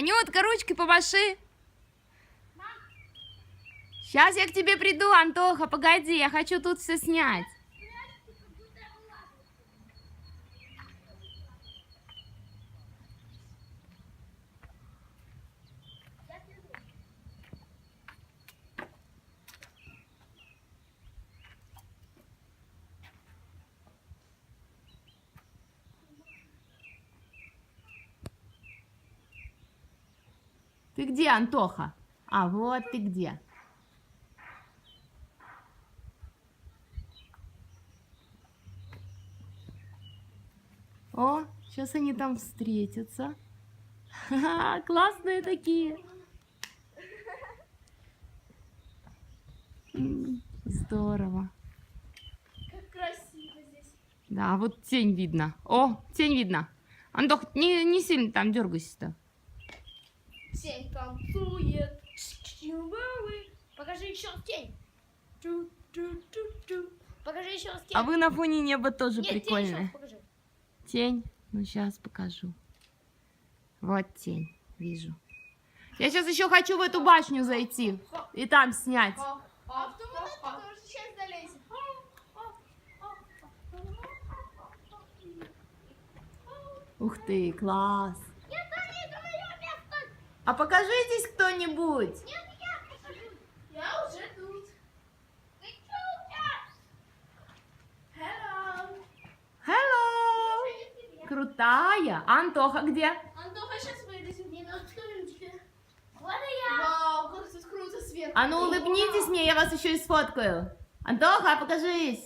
Анютка, ручкой помаши. Сейчас я к тебе приду, Антоха, погоди, я хочу тут все снять. Ты где, Антоха? А, вот ты где. О, сейчас они там встретятся. Ха-ха, классные такие. Здорово. Как красиво здесь. Да, вот тень видно. О, тень видно. Антох, не, не сильно там дергайся-то. Тень танцует. Покажи еще раз тень. Покажи еще раз тень. А вы на фоне неба тоже Нет, тень? Ну, сейчас покажу. Вот тень, вижу. Я сейчас еще хочу в эту башню зайти и там снять. Ух ты, класс. Нет, это не твое место. А покажитесь кто-нибудь. Нет, я покажу. Я уже тут. Hello. Hello. Крутая. А Антоха где? Антоха сейчас вылезет. Откроем тебе. Вот и я. Вау, как тут круто сверху. А ну улыбнитесь мне, я вас еще и сфоткаю. Антоха, покажись.